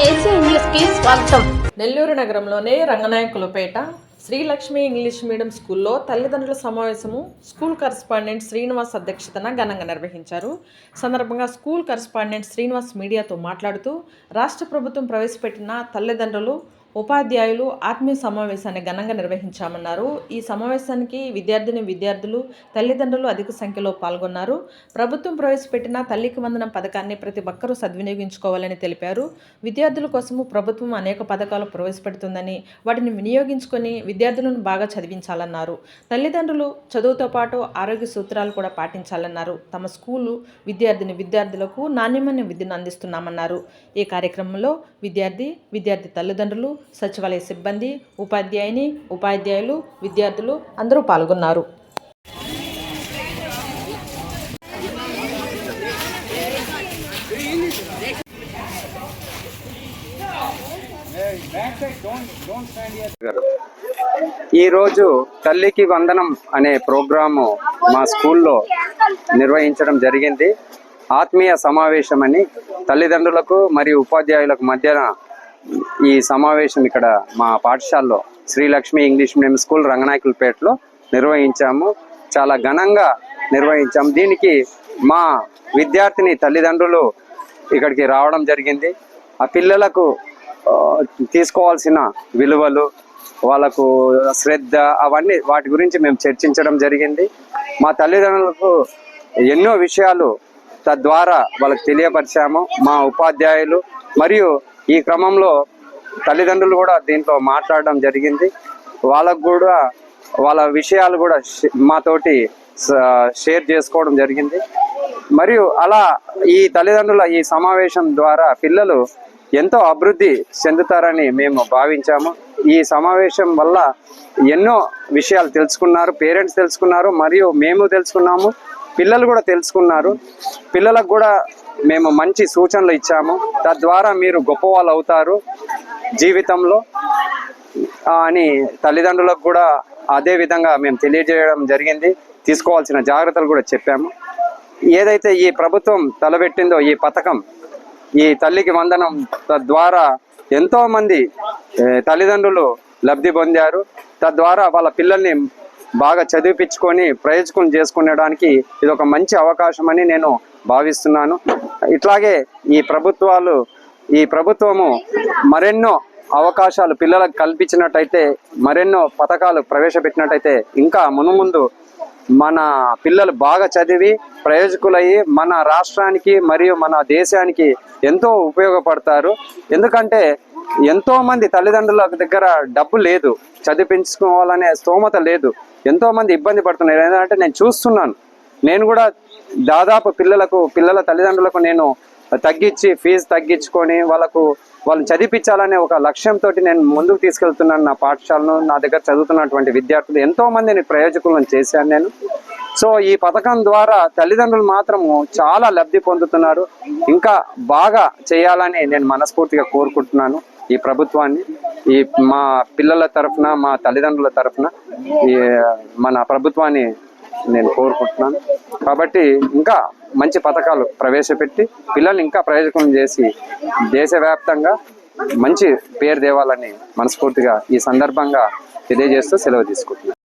స్వాగతం. నెల్లూరు నగరంలోనే Ranganayakulapeta Srilakshmi English medium స్కూల్లో తల్లిదండ్రుల సమావేశము స్కూల్ కరస్పాండెంట్ శ్రీనివాస్ అధ్యక్షతన ఘనంగా నిర్వహించారు. సందర్భంగా స్కూల్ కరస్పాండెంట్ శ్రీనివాస్ మీడియాతో మాట్లాడుతూ రాష్ట్ర ప్రభుత్వం ప్రవేశపెట్టిన తల్లిదండ్రులు ఉపాధ్యాయులు ఆత్మీయ సమావేశాన్ని ఘనంగా నిర్వహించామన్నారు. ఈ సమావేశానికి విద్యార్థిని విద్యార్థులు తల్లిదండ్రులు అధిక సంఖ్యలో పాల్గొన్నారు. ప్రభుత్వం ప్రవేశపెట్టిన తల్లికి వందనం పథకాన్ని ప్రతి ఒక్కరూ సద్వినియోగించుకోవాలని తెలిపారు. విద్యార్థుల కోసము ప్రభుత్వం అనేక పథకాలు ప్రవేశపెడుతుందని వాటిని వినియోగించుకొని విద్యార్థులను బాగా చదివించాలన్నారు. తల్లిదండ్రులు చదువుతో పాటు ఆరోగ్య సూత్రాలు కూడా పాటించాలన్నారు. తమ స్కూలు విద్యార్థిని విద్యార్థులకు నాణ్యమైన విద్యను అందిస్తున్నామన్నారు. ఈ కార్యక్రమంలో విద్యార్థి విద్యార్థి తల్లిదండ్రులు సచివాలయ సిబ్బంది ఉపాధ్యాయుని ఉపాధ్యాయులు విద్యార్థులు అందరూ పాల్గొన్నారు. ఈరోజు తల్లికి వందనం అనే ప్రోగ్రాము మా స్కూల్లో నిర్వహించడం జరిగింది. ఆత్మీయ సమావేశం అని తల్లిదండ్రులకు మరియు ఉపాధ్యాయులకు మధ్యన ఈ సమావేశం ఇక్కడ మా పాఠశాలలో శ్రీలక్ష్మి ఇంగ్లీష్ మీడియం స్కూల్ రంగనాయకులపేటలో నిర్వహించాము. చాలా ఘనంగా నిర్వహించాము. దీనికి మా విద్యార్థిని తల్లిదండ్రులు ఇక్కడికి రావడం జరిగింది. ఆ పిల్లలకు తీసుకోవాల్సిన విలువలు వాళ్ళకు శ్రద్ధ అవన్నీ వాటి గురించి మేము చర్చించడం జరిగింది. మా తల్లిదండ్రులకు ఎన్నో విషయాలు తద్వారా వాళ్ళకు తెలియపరిచాము. మా ఉపాధ్యాయులు మరియు ఈ క్రమంలో తల్లిదండ్రులు కూడా దీంట్లో మాట్లాడడం జరిగింది. వాళ్ళకు కూడా వాళ్ళ విషయాలు కూడా షే- మాతోటి షేర్ చేసుకోవడం జరిగింది. మరియు అలా ఈ తల్లిదండ్రుల ఈ సమావేశం ద్వారా పిల్లలు ఎంతో అభివృద్ధి చెందుతారని మేము భావించాము. ఈ సమావేశం వల్ల ఎన్నో విషయాలు తెలుసుకున్నారు పేరెంట్స్ తెలుసుకున్నారు మరియు మేము తెలుసుకున్నాము పిల్లలు కూడా తెలుసుకున్నారు. పిల్లలకు కూడా మేము మంచి సూచనలు ఇచ్చాము. తద్వారా మీరు గొప్పవాళ్ళు అవుతారు జీవితంలో. అని తల్లిదండ్రులకు కూడా అదే విధంగా మేము తెలియజేయడం జరిగింది. తీసుకోవాల్సిన జాగ్రత్తలు కూడా చెప్పాము. ఏదైతే ఈ ప్రభుత్వం తలబెట్టిందో ఈ పథకం ఈ తల్లికి వందనం తద్వారా ఎంతోమంది తల్లిదండ్రులు లబ్ధి పొందారు. తద్వారా వాళ్ళ పిల్లల్ని బాగా చదివిపించుకొని ప్రయోజకం చేసుకునేడానికి ఇది ఒక మంచి అవకాశం అని నేను భావిస్తున్నాను. ఇట్లాగే ఈ ప్రభుత్వాలు ఈ ప్రభుత్వము మరెన్నో అవకాశాలు పిల్లలకు కల్పించినట్టయితే మరెన్నో పథకాలు ప్రవేశపెట్టినట్టయితే ఇంకా మునుముందు మన పిల్లలు బాగా చదివి ప్రయోజకులయ్యి మన రాష్ట్రానికి మరియు మన దేశానికి ఎంతో ఉపయోగపడతారు. ఎందుకంటే ఎంతో మంది తల్లిదండ్రుల దగ్గర డబ్బు లేదు. చదివించుకోవాలనే స్తోమత లేదు. ఎంతో మంది ఇబ్బంది పడుతున్నారు. ఏంటంటే నేను చూస్తున్నాను. నేను కూడా దాదాపు పిల్లలకు పిల్లల తల్లిదండ్రులకు నేను తగ్గించి ఫీజు తగ్గించుకొని వాళ్ళకు వాళ్ళని చదివించాలనే ఒక లక్ష్యంతో నేను ముందుకు తీసుకెళ్తున్నాను నా పాఠశాలను నా దగ్గర చదువుతున్నటువంటి విద్యార్థులు. ఎంతో మందిని ప్రయోజకులను చేశాను నేను. సో ఈ పథకం ద్వారా తల్లిదండ్రులు మాత్రము చాలా లబ్ధి పొందుతున్నారు. ఇంకా బాగా చేయాలని నేను మనస్ఫూర్తిగా కోరుకుంటున్నాను. ఈ ప్రభుత్వాన్ని ఈ మా పిల్లల తరఫున మా తల్లిదండ్రుల తరఫున ఈ మన ప్రభుత్వాన్ని నేను కోరుకుంటున్నాను. కాబట్టి ఇంకా మంచి పథకాలు ప్రవేశపెట్టి పిల్లల్ని ఇంకా ప్రయోజకం చేసి దేశవ్యాప్తంగా మంచి పేరు తేవాలని మనస్ఫూర్తిగా ఈ సందర్భంగా తెలియజేస్తూ సెలవు తీసుకుంటున్నాను.